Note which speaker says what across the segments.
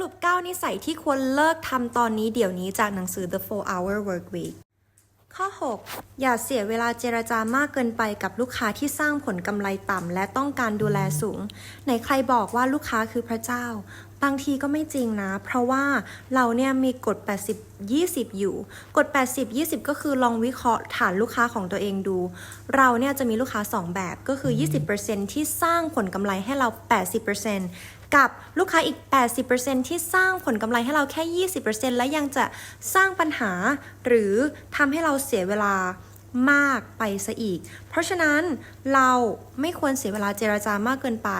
Speaker 1: รุป 9 นิสัยที่ควรเลิกทำตอนนี้เดี๋ยวนี้จากหนังสือ The 4 Hour Work Week ข้อ 6 อย่าเสียเวลาเจรจามากเกินไปกับลูกค้าที่สร้างผลกำไรต่ำและต้องการดูแลสูง ไหนใครบอกว่าลูกค้าคือพระเจ้า บางทีก็ไม่จริงนะ เพราะว่าเราเนี่ยมีกฎ 80 20 อยู่ กฎ 80 20 ก็คือลองวิเคราะห์ฐานลูกค้าของตัวเองดู เราเนี่ยจะมีลูกค้า 2 แบบก็คือ 20%ที่สร้างผลกำไรให้เรา 80%กับลูกค้าอีก 80%ที่สร้างผลกำไรให้เราแค่ 20%และยังจะสร้างปัญหา หรือทำให้เราเสียเวลามากไปซะอีก เพราะฉะนั้นเราไม่ควรเสียเวลาเจราจามากเกินไป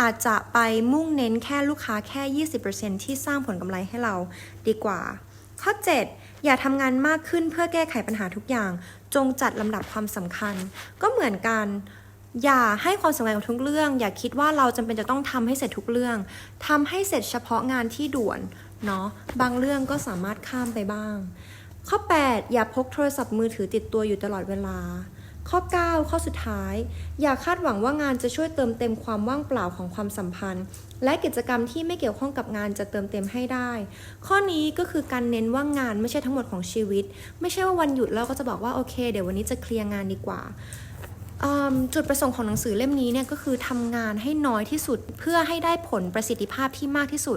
Speaker 1: อาจจะไปมุ่งเน้นแค่ลูกค้าแค่ 20%ที่สร้างผลกำไรให้เราดีกว่า ข้อ 7 อย่าทำงานมากขึ้นเพื่อแก้ไขปัญหาทุกอย่าง จงจัดลำดับความสำคัญ ก็เหมือนกัน อย่าให้ความสำคัญกับทุกเรื่อง อย่าคิดว่าเราจำเป็นจะต้องทำให้เสร็จทุกเรื่องทำให้เสร็จเฉพาะงานที่ด่วนเนาะบางเรื่องก็สามารถข้ามไปบ้าง ข้อ 8 อย่าพกโทรศัพท์มือถือติดตัวอยู่ตลอดเวลา ข้อ 9 ข้อสุดท้าย อย่าคาดหวังว่างานจะช่วยเติมเต็มความว่างเปล่าของความสัมพันธ์ และกิจกรรมที่ไม่เกี่ยวข้องกับงานจะเติมเต็มให้ได้ ข้อนี้ก็คือการเน้นว่างานไม่ใช่ทั้งหมดของชีวิต ไม่ใช่ว่าวันหยุดเราก็จะบอกว่าโอเค เดี๋ยววันนี้จะเคลียร์งานดีกว่าจุดประสงค์ของหนังสือเล่มนี้เนี่ยก็คือทำงานให้น้อยที่สุด เพื่อให้ได้ผลประสิทธิภาพที่มากที่สุด